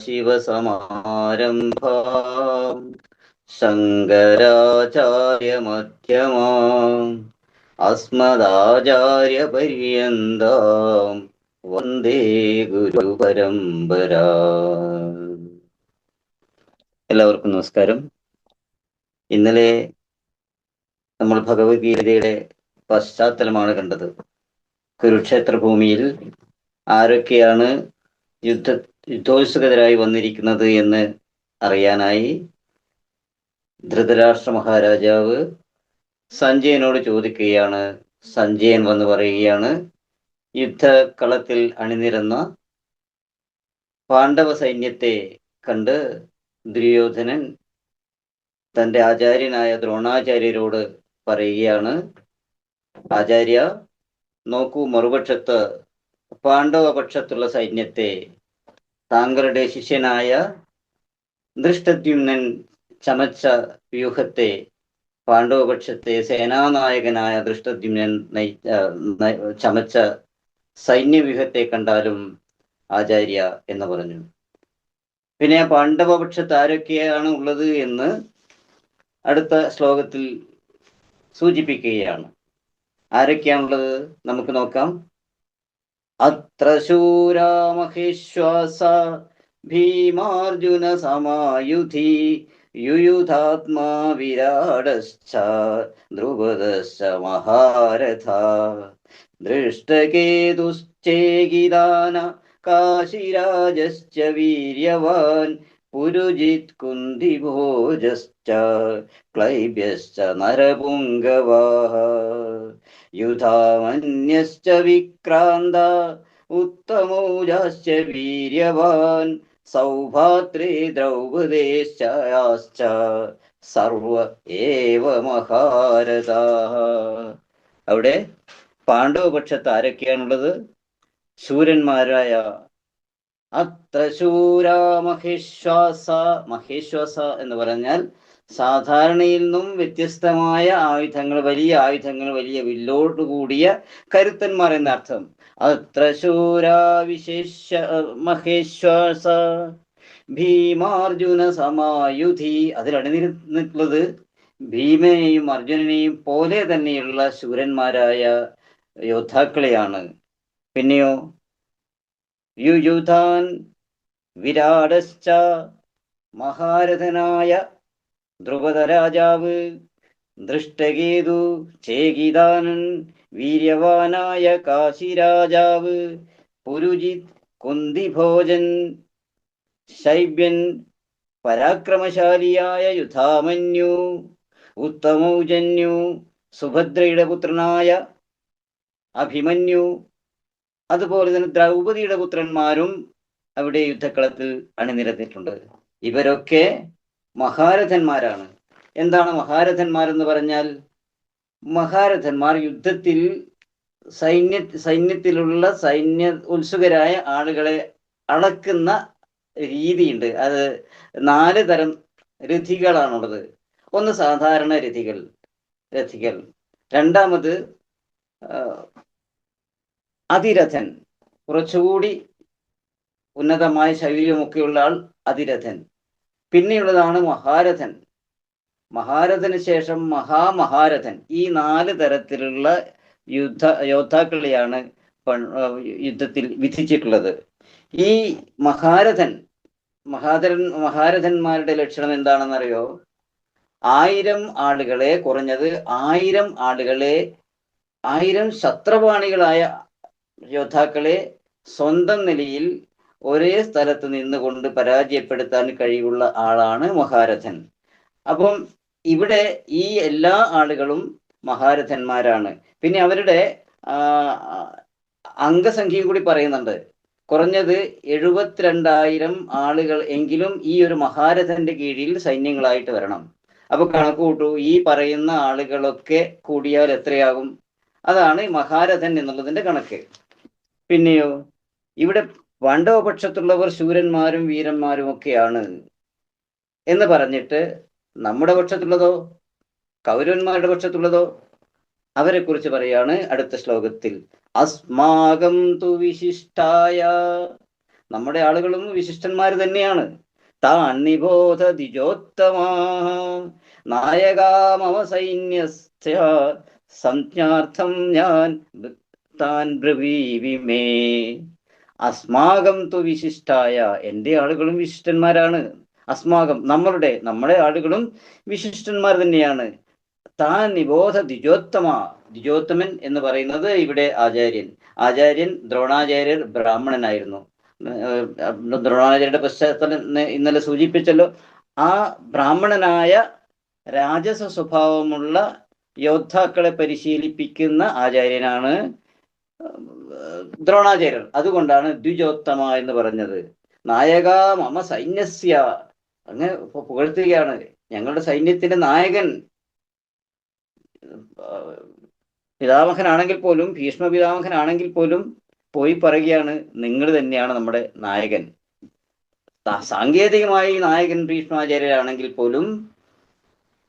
സദാശിവസമാരംഭാം ശങ്കരാചാര്യമധ്യമാം. അസ്മദാചാര്യപര്യന്താം. വന്ദേ ഗുരുപരമ്പര. എല്ലാവർക്കും നമസ്കാരം. ഇന്നലെ നമ്മൾ ഭഗവത്ഗീതയുടെ പശ്ചാത്തലമാണ് കണ്ടത്. കുരുക്ഷേത്ര ഭൂമിയിൽ ആരൊക്കെയാണ് യുദ്ധ യുദ്ധോത്സുകരായി വന്നിരിക്കുന്നത് എന്ന് അറിയാനായി ധൃതരാഷ്ട്ര മഹാരാജാവ് സഞ്ജയനോട് ചോദിക്കുകയാണ്. സഞ്ജയൻ വന്ന് പറയുകയാണ് യുദ്ധകളത്തിൽ അണിനിരന്ന പാണ്ഡവ സൈന്യത്തെ കണ്ട് ദുര്യോധനൻ തന്റെ ആചാര്യനായ ദ്രോണാചാര്യരോട് പറയുകയാണ് ആചാര്യ നോക്കൂ മറുപക്ഷത്ത് പാണ്ഡവപക്ഷത്തുള്ള സൈന്യത്തെ താങ്കളുടെ ശിഷ്യനായ ദൃഷ്ടദ്യുമ്നൻ ചമച്ച വ്യൂഹത്തെ പാണ്ഡവപക്ഷത്തെ സേനാനായകനായ ദൃഷ്ടദ്യുമ്നൻ ചമച്ച സൈന്യവ്യൂഹത്തെ കണ്ടാലും ആചാര്യ എന്ന് പറഞ്ഞു. പിന്നെ പാണ്ഡവപക്ഷത്ത് ആരൊക്കെയാണ് ഉള്ളത് എന്ന് അടുത്ത ശ്ലോകത്തിൽ സൂചിപ്പിക്കുകയാണ്. ആരൊക്കെയാണുള്ളത്? നമുക്ക് നോക്കാം. അത്ര ശൂരാമഹിശ്വാസ ഭീമാർജുന സമായുധി യുയുധാത്മാ വിരാടശ്ച ധ്രുവദശ്ച മഹാരഥ. ദൃഷ്ടകേതുശ്ചേകിദാന കാശിരാജശ്ച വീര്യവാൻ പുരുജിത് കുന്തിഭോജശ്ച ക്ലൈബ്യശ്ച നരപുംഗവാഹ യുധാമന്യശ്ച വിക്രാന്ത ഉത്തമോജാശ്ച വീര്യവാൻ സൗഭാത്രേ ദ്രൗപദേശ്ച സർവ ഏവ മഹാരഥാः. അവിടെ പാണ്ഡവപക്ഷത്ത് ആരൊക്കെയാണുള്ളത്? ശൂരന്മാരായ അത്ര ശൂര എന്ന് പറഞ്ഞാൽ സാധാരണയിൽ നിന്നും വ്യത്യസ്തമായ ആയുധങ്ങൾ വലിയ ആയുധങ്ങൾ വലിയ വില്ലോട് കൂടിയ കരുത്തന്മാർ എന്നർത്ഥം അത്ര ശൂരാ വിശേഷ മഹേശ്വാസ ഭീമാർജുന സമായുധി. അതിലണിനിരുന്നിട്ടുള്ളത് ഭീമനെയും അർജുനനെയും പോലെ തന്നെയുള്ള ശൂരന്മാരായ യോദ്ധാക്കളെയാണ്. പിന്നെയോ യുയുധാൻ വിരാടശ്ച മഹാരഥനായ ധ്രുപദ രാജാവ് ദൃഷ്ടകേതു ചേകിദാനൻ വീര്യവാനായ കാശിരാജാവ് പുരുജിത് കുന്തിഭോജൻ ശൈബ്യൻ പരാക്രമശാലിയായ യുധാമന്യു ഉത്തമൗജന്യു സുഭദ്രയുടെ പുത്രനായ അഭിമന്യു അതുപോലെ തന്നെ ദ്രൗപതിയുടെ പുത്രന്മാരും അവിടെ യുദ്ധക്കളത്തിൽ അണിനിരന്നിട്ടുണ്ട്. ഇവരൊക്കെ മഹാരഥന്മാരാണ്. എന്താണ് മഹാരഥന്മാർ എന്ന് പറഞ്ഞാൽ? മഹാരഥന്മാർ യുദ്ധത്തിൽ സൈന്യ സൈന്യത്തിലുള്ള സൈന്യ ഉത്സുകരായ ആളുകളെ അളക്കുന്ന രീതിയുണ്ട്. അത് നാല് തരം രഥികളാണുള്ളത്. ഒന്ന് സാധാരണ രഥികൾ രഥികൾ. രണ്ടാമത് അതിരഥൻ. കുറച്ചുകൂടി ഉന്നതമായ ശൈലിയുമൊക്കെയുള്ള ആൾ അതിരഥൻ. പിന്നെയുള്ളതാണ് മഹാരഥൻ. മഹാരഥന് ശേഷം മഹാമഹാരഥൻ. ഈ നാല് തരത്തിലുള്ള യുദ്ധ യോദ്ധാക്കളെയാണ് യുദ്ധത്തിൽ വിധിച്ചിട്ടുള്ളത്. ഈ മഹാരഥൻ മഹാതരൻ മഹാരഥന്മാരുടെ ലക്ഷണം എന്താണെന്നറിയോ? ആയിരം ആളുകളെ കുറഞ്ഞത് ആയിരം ആളുകളെ ആയിരം ശത്രപാണികളായ യോദ്ധാക്കളെ സ്വന്തം നിലയിൽ ഒരേ സ്ഥലത്ത് നിന്നുകൊണ്ട് പരാജയപ്പെടുത്താൻ കഴിവുള്ള ആളാണ് മഹാരഥൻ. അപ്പം ഇവിടെ ഈ എല്ലാ ആളുകളും മഹാരഥന്മാരാണ്. പിന്നെ അവരുടെ അംഗസംഖ്യയും കൂടി പറയുന്നുണ്ട്. കുറഞ്ഞത് എഴുപത്തിരണ്ടായിരം ആളുകൾ എങ്കിലും ഈ ഒരു മഹാരഥന്റെ കീഴിൽ സൈന്യങ്ങളായിട്ട് വരണം. അപ്പൊ കണക്ക് ഈ പറയുന്ന ആളുകളൊക്കെ കൂടിയാൽ എത്രയാകും? അതാണ് മഹാരഥൻ എന്നുള്ളതിന്റെ കണക്ക്. പിന്നെയോ? ഇവിടെ പാണ്ഡവപക്ഷത്തുള്ളവർ ശൂരന്മാരും വീരന്മാരും ഒക്കെയാണ് എന്ന് പറഞ്ഞിട്ട് നമ്മുടെ പക്ഷത്തുള്ളതോ കൗരവന്മാരുടെ പക്ഷത്തുള്ളതോ? അവരെ കുറിച്ച് പറയാണ് അടുത്ത ശ്ലോകത്തിൽ. അസ്മാകം തു വിശിഷ്ടായ. നമ്മുടെ ആളുകളും വിശിഷ്ടന്മാർ തന്നെയാണ്. താൻ നിബോധ ദിജോത്തമാ നായകാമവ സംജ്ഞാർത്ഥം ഞാൻ താൻ ബ്രവീവിമേ അസ്മാകം തു വിശിഷ്ടായ എന്റെ ആളുകളും വിശിഷ്ടന്മാരാണ്. അസ്മാകം നമ്മളുടെ നമ്മുടെ ആളുകളും വിശിഷ്ടന്മാർ തന്നെയാണ്. താൻ നിബോധ ദ്വിജോത്തമ ദ്വിജോത്തമൻ എന്ന് പറയുന്നത് ഇവിടെ ആചാര്യൻ. ആചാര്യൻ ദ്രോണാചാര്യർ ബ്രാഹ്മണനായിരുന്നു. ദ്രോണാചാര്യരുടെ പശ്ചാത്തലം ഇന്നലെ സൂചിപ്പിച്ചല്ലോ. ആ ബ്രാഹ്മണനായ രാജസ സ്വഭാവമുള്ള യോദ്ധാക്കളെ പരിശീലിപ്പിക്കുന്ന ആചാര്യനാണ് ദ്രോണാചാര്യർ. അതുകൊണ്ടാണ് ദ്വിജോത്തമ എന്ന് പറഞ്ഞത്. നായക മമ സൈന്യസ്യ. അങ്ങ് പുകഴ്ത്തുകയാണ്. ഞങ്ങളുടെ സൈന്യത്തിന്റെ നായകൻ പിതാമഹനാണെങ്കിൽ പോലും ഭീഷ്മ പിതാമഹനാണെങ്കിൽ പോലും പോയി പറയുകയാണ് നിങ്ങൾ തന്നെയാണ് നമ്മുടെ നായകൻ. സാങ്കേതികമായി നായകൻ ഭീഷ്മാചാര്യരാണെങ്കിൽ പോലും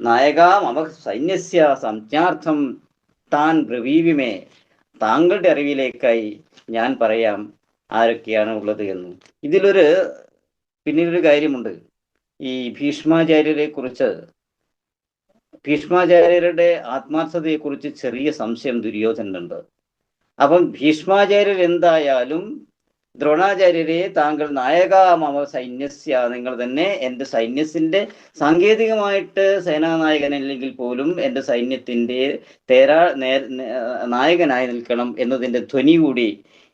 നായക മമ സൈന്യസ്യ സംജ്ഞാർത്ഥം താൻ ബ്രവീവിമേ താങ്കളുടെ അറിവിലേക്കായി ഞാൻ പറയാം ആരൊക്കെയാണ് ഉള്ളത് എന്ന്. ഇതിലൊരു പിന്നീടൊരു കാര്യമുണ്ട്. ഈ ഭീഷ്മാചാര്യരെ കുറിച്ച് ഭീഷ്മാചാര്യരുടെ ആത്മാർത്ഥതയെക്കുറിച്ച് ചെറിയ സംശയം ദുര്യോധനുണ്ട് അപ്പം ഭീഷ്മാചാര്യർ എന്തായാലും ദ്രോണാചാര്യരെ താങ്കൾ നായക മമ സൈന്യസ്യ നിങ്ങൾ തന്നെ എന്റെ സൈന്യത്തിന്റെ സാങ്കേതികമായിട്ട് സേനാനായകൻ അല്ലെങ്കിൽ പോലും എന്റെ സൈന്യത്തിന്റെ തേരാ നേ നായകനായി നിൽക്കണം എന്നതിന്റെ ധ്വനി കൂടി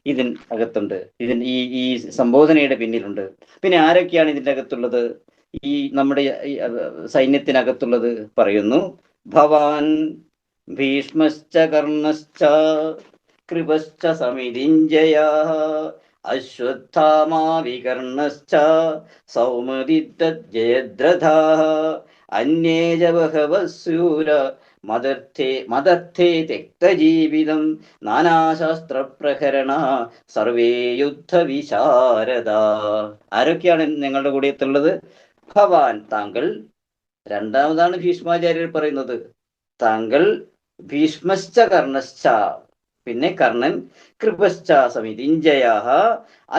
ഇതിൻ അകത്തുണ്ട്. ഇതിൻ ഈ ഈ സംബോധനയുടെ പിന്നിലുണ്ട്. പിന്നെ ആരൊക്കെയാണ് ഇതിന്റെ അകത്തുള്ളത്? ഈ നമ്മുടെ സൈന്യത്തിനകത്തുള്ളത് പറയുന്നു. ഭവാൻ ഭീഷ്മശ്ച കർണശ്ച കൃപശ്ച സമിതിഞ്ജയ അശ്വത്ഥാമാ വികർണശ്ച സൗമതിദ്രഥാ അന്യേ ച മതർത്ഥേ മദർത്ഥേ മദർത്ഥേ തെക്തജീവിതം നാനാശാസ്ത്രപ്രഹരണ സർവേ യുദ്ധവിശാരദ ആരൊക്കെയാണ് ഞങ്ങളുടെ കൂടെത്തുള്ളത്? ഭവാൻ താങ്കൾ രണ്ടാമതാണ് ഭീഷ്മാചാര്യർ പറയുന്നത്. താങ്കൾ ഭീഷ്മശ്ച കർണശ്ച. പിന്നെ കർണൻ കൃപശ്ച സമിതിഞ്ജയ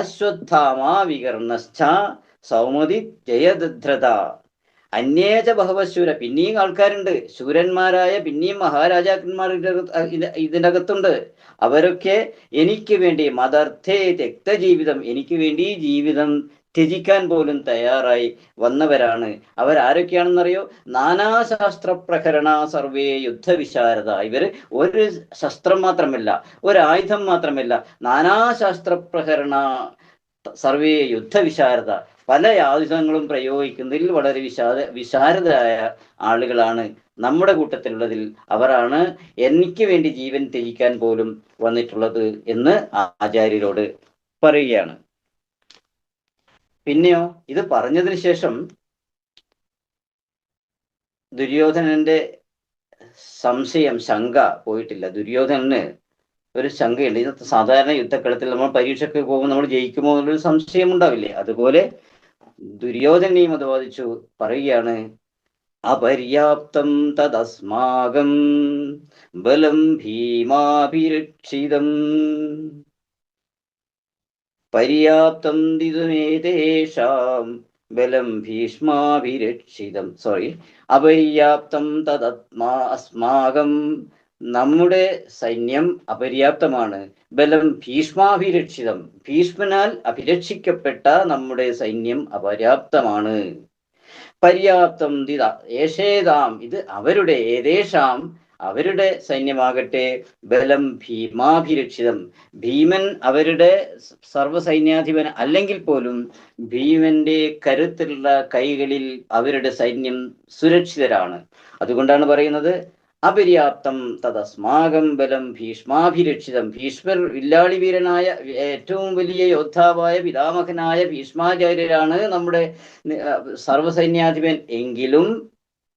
അശ്വത്ഥാമാ വികർണശ്ച സൗമതി ജയദ്രത അന്യേച ബഹവശൂര പിന്നെയും ആൾക്കാരുണ്ട്. ശൂരന്മാരായ പിന്നെയും മഹാരാജാക്കന്മാർ ഇതിന്റെ അകത്തുണ്ട് അവരൊക്കെ എനിക്ക് വേണ്ടി മദർത്ഥേ തെക്ത ജീവിതം എനിക്ക് വേണ്ടി ജീവിതം ത്യജിക്കാൻ പോലും തയ്യാറായി വന്നവരാണ്. അവരാരൊക്കെയാണെന്നറിയോ നാനാശാസ്ത്ര പ്രകരണ സർവേ യുദ്ധവിശാരദ. ഇവർ ഒരു ശസ്ത്രം മാത്രമല്ല ഒരു ആയുധം മാത്രമല്ല നാനാശാസ്ത്ര പ്രകരണ സർവേ യുദ്ധവിശാരദ. പല ആയുധങ്ങളും പ്രയോഗിക്കുന്നതിൽ വളരെ വിശാല വിശാരദരായ ആളുകളാണ് നമ്മുടെ കൂട്ടത്തിലുള്ളതിൽ അവരാണ് എനിക്ക് വേണ്ടി ജീവൻ ത്യജിക്കാൻ പോലും വന്നിട്ടുള്ളത് എന്ന് ആചാര്യരോട് പറയുകയാണ്. പിന്നെയോ ഇത് പറഞ്ഞതിന് ശേഷം ദുര്യോധനന്റെ സംശയം ശങ്ക പോയിട്ടില്ല. ദുര്യോധനന് ഒരു ശങ്കയുണ്ട്. ഇന്നത്തെ സാധാരണ യുദ്ധക്കളത്തിൽ നമ്മൾ പരീക്ഷയ്ക്ക് പോകുമ്പോൾ നമ്മൾ ജയിക്കുമോ എന്നുള്ളൊരു സംശയം ഉണ്ടാവില്ലേ? അതുപോലെ ദുര്യോധനെയും അത് ബാധിച്ചു പറയുകയാണ് അപര്യാപ്തം തദസ്മാകം ബലം ഭീമാഭിരക്ഷിതം പര്യാപ്തം ദിതുമേതേഷാം ബലം ഭീഷ്മാഭിരക്ഷിതം സോറി അപര്യാപ്തം തദത്മാ അസ്മാകം. നമ്മുടെ സൈന്യം അപര്യാപ്തമാണ്. ബലം ഭീഷ്മാഭിരക്ഷിതം ഭീഷ്മനാൽ അഭിരക്ഷിക്കപ്പെട്ട നമ്മുടെ സൈന്യം അപര്യാപ്തമാണ്. പര്യാപ്തം ദിത ഏഷേതാം. ഇത് അവരുടെ ഏതേഷാം? അവരുടെ സൈന്യമാകട്ടെ ബലം ഭീമാഭിരക്ഷിതം. ഭീമൻ അവരുടെ സർവസൈന്യാധിപൻ അല്ലെങ്കിൽ പോലും ഭീമന്റെ കരുത്തുള്ള കൈകളിൽ അവരുടെ സൈന്യം സുരക്ഷിതരാണ്. അതുകൊണ്ടാണ് പറയുന്നത് അപര്യാപ്തം തദസ്മാകം ബലം ഭീഷ്മാഭിരക്ഷിതം. ഭീഷ്മർ വില്ലാളി വീരനായ ഏറ്റവും വലിയ യോദ്ധാവായ പിതാമഹനായ ഭീഷ്മാചാര്യരാണ് നമ്മുടെ സർവസൈന്യാധിപൻ എങ്കിലും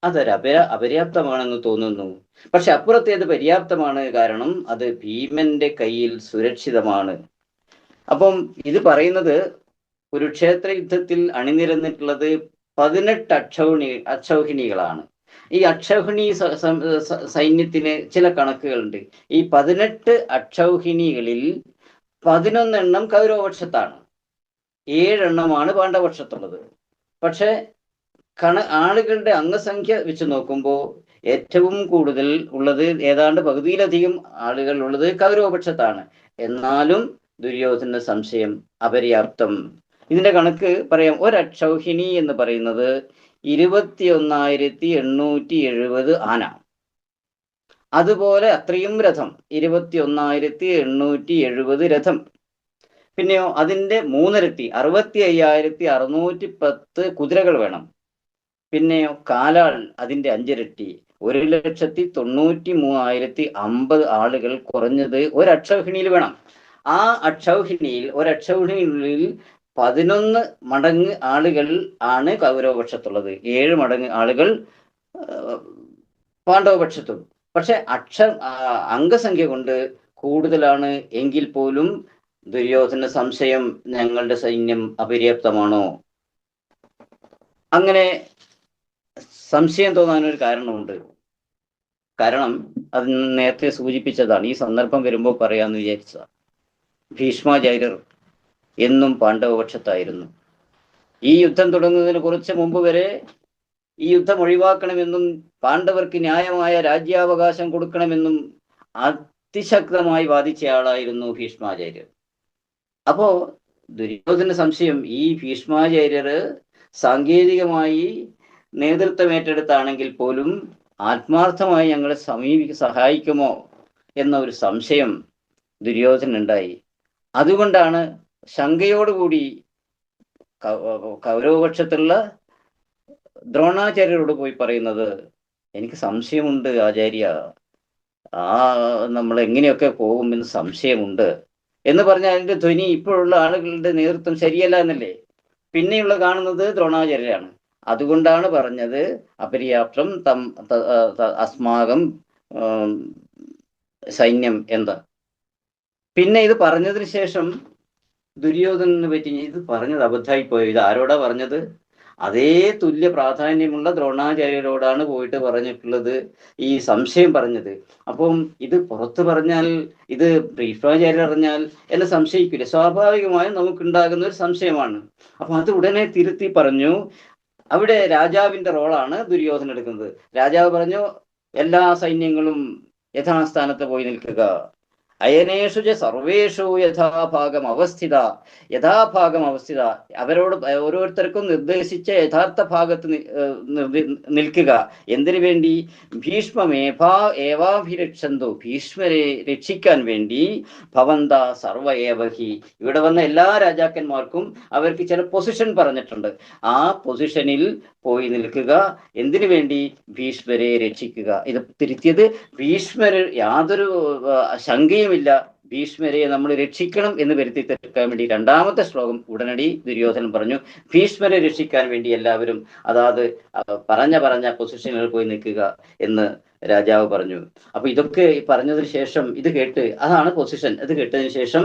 അതൊരു അപര അപര്യാപ്തമാണെന്ന് തോന്നുന്നു. പക്ഷെ അപ്പുറത്തേത് പര്യാപ്തമാണ് കാരണം അത് ഭീമന്റെ കയ്യിൽ സുരക്ഷിതമാണ്. അപ്പം ഇത് പറയുന്നത് ഒരു ക്ഷേത്ര യുദ്ധത്തിൽ അണിനിരന്നിട്ടുള്ളത് പതിനെട്ട് അക്ഷൗണി അക്ഷൗഹിണികളാണ്. ഈ അക്ഷൗഹിണി സൈന്യത്തിന് ചില കണക്കുകളുണ്ട്. ഈ പതിനെട്ട് അക്ഷൗഹിണികളിൽ പതിനൊന്നെണ്ണം കൗരവപക്ഷത്താണ്. ഏഴെണ്ണമാണ് പാണ്ഡവപക്ഷത്തുള്ളത്. പക്ഷെ കണ ആളുകളുടെ അംഗസംഖ്യ വെച്ച് നോക്കുമ്പോൾ ഏറ്റവും കൂടുതൽ ഉള്ളത് ഏതാണ്ട് പകുതിയിലധികം ആളുകൾ ഉള്ളത് കൗരവപക്ഷത്താണ്. എന്നാലും ദുര്യോധന സംശയം അപര്യാപ്തം. ഇതിന്റെ കണക്ക് പറയാം. ഒരക്ഷൗഹിണി എന്ന് പറയുന്നത് ഇരുപത്തി ഒന്നായിരത്തി എണ്ണൂറ്റി എഴുപത് ആന. അതുപോലെ അത്രയും രഥം ഇരുപത്തി ഒന്നായിരത്തി എണ്ണൂറ്റി എഴുപത് രഥം. പിന്നെയോ അതിന്റെ മൂന്നിരട്ടി അറുപത്തി അയ്യായിരത്തി അറുന്നൂറ്റി പത്ത് കുതിരകൾ വേണം. പിന്നെയോ കാലാൾ അതിന്റെ അഞ്ചിരട്ടി. ഒരു ലക്ഷത്തി തൊണ്ണൂറ്റി മൂവായിരത്തി അമ്പത് ആളുകൾ കുറഞ്ഞത് ഒരു അക്ഷൗഹിണിയിൽ വേണം. ആ അക്ഷൗഹിണിയിൽ ഒരു അക്ഷൗഹിണിയിൽ പതിനൊന്ന് മടങ്ങ് ആളുകൾ ആണ് കൗരവപക്ഷത്തുള്ളത്. ഏഴ് മടങ്ങ് ആളുകൾ പാണ്ഡവപക്ഷത്തും. പക്ഷെ അക്ഷ അംഗസംഖ്യ കൊണ്ട് കൂടുതലാണ് എങ്കിൽ പോലും ദുര്യോധന സംശയം ഞങ്ങളുടെ സൈന്യം അപര്യാപ്തമാണോ? അങ്ങനെ സംശയം തോന്നാനൊരു കാരണമുണ്ട്. കാരണം അത് നേരത്തെ സൂചിപ്പിച്ചതാണ്. ഈ സന്ദർഭം വരുമ്പോൾ പറയാമെന്ന് വിചാരിച്ചതാണ് ഭീഷ്മാചാര്യർ എന്നും പാണ്ഡവപക്ഷത്തായിരുന്നു ഈ യുദ്ധം തുടങ്ങുന്നതിന് കുറച്ച് മുമ്പ് വരെ ഈ യുദ്ധം ഒഴിവാക്കണമെന്നും പാണ്ഡവർക്ക് ന്യായമായ രാജ്യാവകാശം കൊടുക്കണമെന്നും അതിശക്തമായി വാദിച്ചയാളായിരുന്നു ഭീഷ്മാചാര്യർ അപ്പോ ദുര്യോധന സംശയം ഈ ഭീഷ്മാചാര്യര് സാങ്കേതികമായി നേതൃത്വം ഏറ്റെടുത്താണെങ്കിൽ പോലും ആത്മാർത്ഥമായി ഞങ്ങളെ സമീപി സഹായിക്കുമോ എന്ന ഒരു സംശയം ദുര്യോധനുണ്ടായി അതുകൊണ്ടാണ് ശങ്കയോടുകൂടി കൗരവപക്ഷത്തുള്ള ദ്രോണാചാര്യരോട് പോയി പറയുന്നത് എനിക്ക് സംശയമുണ്ട് ആചാര്യ. ആ നമ്മൾ എങ്ങനെയൊക്കെ പോകുമെന്ന് സംശയമുണ്ട്. എന്ന് പറഞ്ഞാൽ അതിന്റെ ധ്വനി ഇപ്പോഴുള്ള ആളുകളുടെ നേതൃത്വം ശരിയല്ല എന്നല്ലേ? പിന്നെയുള്ള കാണുന്നത് ദ്രോണാചാര്യരാണ്. അതുകൊണ്ടാണ് പറഞ്ഞത് അപര്യാപ്തം തം അസ്മാകം സൈന്യം എന്താ. പിന്നെ ഇത് പറഞ്ഞതിന് ശേഷം ദുര്യോധനനെ പറ്റി ഇത് പറഞ്ഞത് അബദ്ധമായി പോയോ? ഇത് ആരോടാ പറഞ്ഞത്? അതേ തുല്യ പ്രാധാന്യമുള്ള ദ്രോണാചാര്യരോടാണ് പോയിട്ട് പറഞ്ഞിട്ടുള്ളത് ഈ സംശയം പറഞ്ഞത്. അപ്പം ഇത് പുറത്ത് പറഞ്ഞാൽ ഇത് ഭീഷ്മാചാര്യർ അറിഞ്ഞാൽ എന്നെ സംശയിക്കില്ല സ്വാഭാവികമായും നമുക്കുണ്ടാകുന്ന ഒരു സംശയമാണ്. അപ്പൊ അത് ഉടനെ തിരുത്തി പറഞ്ഞു അവിടെ രാജാവിന്റെ റോളാണ് ദുര്യോധന എടുക്കുന്നത്. രാജാവ് പറഞ്ഞു എല്ലാ സൈന്യങ്ങളും യഥാസ്ഥാനത്ത് പോയി നിൽക്കുക. അയനേഷു ച സർവേഷു യഥാഭാഗം അവസ്ഥിത. യഥാഭാഗം അവസ്ഥിത. അവരോട് ഓരോരുത്തർക്കും നിർദ്ദേശിച്ച യഥാർത്ഥ ഭാഗത്ത് നിൽക്കുക. എന്തിനു വേണ്ടി? ഭീഷ്മമേഭാ ഏവാഭിരക്ഷന്തു. ഭീഷ്മരെ രക്ഷിക്കാൻ വേണ്ടി ഭവന്ത സർവ ഏവഹി ഇവിടെ വന്ന എല്ലാ രാജാക്കന്മാർക്കും അവർക്ക് ചില പൊസിഷൻ പറഞ്ഞിട്ടുണ്ട്. ആ പൊസിഷനിൽ പോയി നിൽക്കുക. എന്തിനു വേണ്ടി? ഭീഷ്മരെ രക്ഷിക്കുക. ഇത് തിരുത്തിയത് ഭീഷ്മർ യാതൊരു ശങ്കയുമില്ല ഭീഷ്മരെ നമ്മൾ രക്ഷിക്കണം എന്ന് വരുത്തി തീർക്കാൻ വേണ്ടി രണ്ടാമത്തെ ശ്ലോകം ഉടനടി ദുര്യോധനൻ പറഞ്ഞു ഭീഷ്മരെ രക്ഷിക്കാൻ വേണ്ടി എല്ലാവരും അതാത് പറഞ്ഞ പറഞ്ഞ പൊസിഷനിൽ പോയി നിൽക്കുക എന്ന് രാജാവ് പറഞ്ഞു. അപ്പൊ ഇതൊക്കെ പറഞ്ഞതിന് ശേഷം ഇത് കേട്ട് അതാണ് പൊസിഷൻ ഇത് കേട്ടതിന് ശേഷം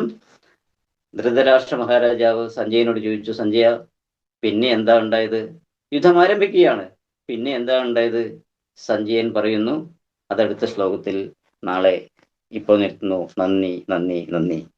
ധൃതരാഷ്ട്ര മഹാരാജാവ് സഞ്ജയനോട് ചോദിച്ചു സഞ്ജയ പിന്നെ എന്താ ഉണ്ടായത്? യുദ്ധം ആരംഭിക്കുകയാണ്. പിന്നെ എന്താ ഉണ്ടായത്? സഞ്ജയൻ പറയുന്നു അതടുത്ത ശ്ലോകത്തിൽ നാളെ 一本ネットの何に何に何に